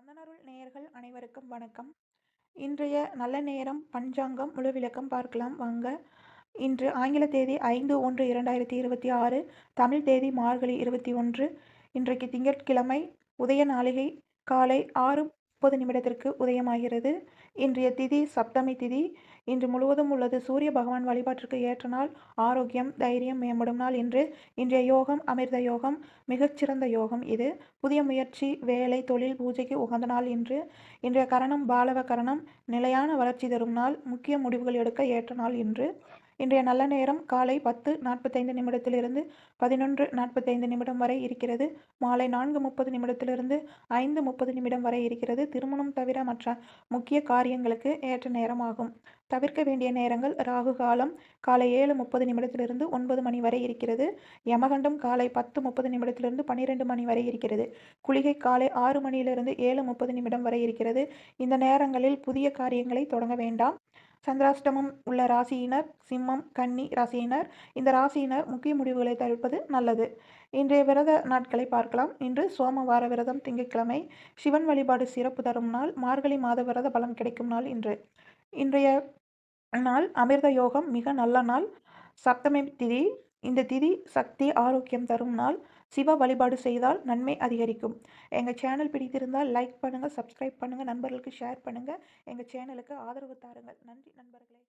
கந்தனருள் நேயர்கள் அனைவருக்கும் வணக்கம். இன்றைய நல்ல நேரம் பஞ்சாங்கம் முழு விளக்கம் பார்க்கலாம். வாங்க. இன்று ஆங்கில தேதி ஐந்து ஒன்று இரண்டாயிரத்தி இருபத்தி ஆறு தமிழ் தேதி மார்கழி இருபத்தி ஒன்று. இன்றைக்கு திங்கட்கிழமை உதய நாளிகை காலை ஆறு முப்பது நிமிடத்திற்கு உதயமாகிறது. இன்றைய திதி சப்தமி திதி. இன்று முழுவதும் உள்ளது சூரிய பகவான் வழிபாட்டிற்கு ஏற்ற நாள் ஆரோக்கியம் தைரியம் மேம்படும் நாள் இன்று இன்றைய யோகம் அமிர்த யோகம் மிகச்சிறந்த யோகம் இது. புதிய முயற்சி வேலை தொழில் பூஜைக்கு உகந்த நாள் இன்று. இன்றைய கரணம் பாலவ கரணம் நிலையான வளர்ச்சி தரும் நாள் முக்கிய முடிவுகள் எடுக்க ஏற்ற நாள் இன்று. இன்றைய நல்ல நேரம் காலை பத்து நாற்பத்தைந்து நிமிடத்திலிருந்து பதினொன்று நாற்பத்தைந்து நிமிடம் வரை இருக்கிறது. மாலை நான்கு முப்பது நிமிடத்திலிருந்து ஐந்து முப்பது நிமிடம் வரை இருக்கிறது. திருமணம் தவிர மற்ற முக்கிய காரியங்களுக்கு ஏற்ற நேரமாகும். தவிர்க்க வேண்டிய நேரங்கள் ராகு காலம் காலை ஏழு முப்பது நிமிடத்திலிருந்து ஒன்பது மணி வரை இருக்கிறது. யமகண்டம் காலை பத்து முப்பது நிமிடத்திலிருந்து பன்னிரெண்டு மணி வரை இருக்கிறது. குளிகை காலை ஆறு மணியிலிருந்து ஏழு முப்பது நிமிடம் வரை இருக்கிறது. இந்த நேரங்களில் புதிய காரியங்களை தொடங்க வேண்டாம். சந்திராஷ்டமம் உள்ள ராசியினர் சிம்மம் கன்னி ராசியினர் இந்த ராசியினர் முக்கிய முடிவுகளை தவிர்ப்பது நல்லது. இன்றைய விரத நாட்களை பார்க்கலாம். இன்று சோமவார விரதம் திங்கட்கிழமை சிவன் வழிபாடு சிறப்பு தரும் நாள் மார்கழி மாத விரத பலம் கிடைக்கும் நாள் இன்று. இன்றைய நாள் அமிர்த யோகம் மிக நல்ல நாள். சப்தமி திதி இந்த திதி சக்தி ஆரோக்கியம் தரும் நாள். சிவ வழிபாடு செய்தால் நன்மை அதிகரிக்கும். எங்கள் சேனல் பிடித்திருந்தால் லைக் பண்ணுங்கள் சப்ஸ்கிரைப் பண்ணுங்கள் நண்பர்களுக்கு ஷேர் பண்ணுங்கள் எங்கள் சேனலுக்கு ஆதரவு தாருங்கள். நன்றி நண்பர்களே.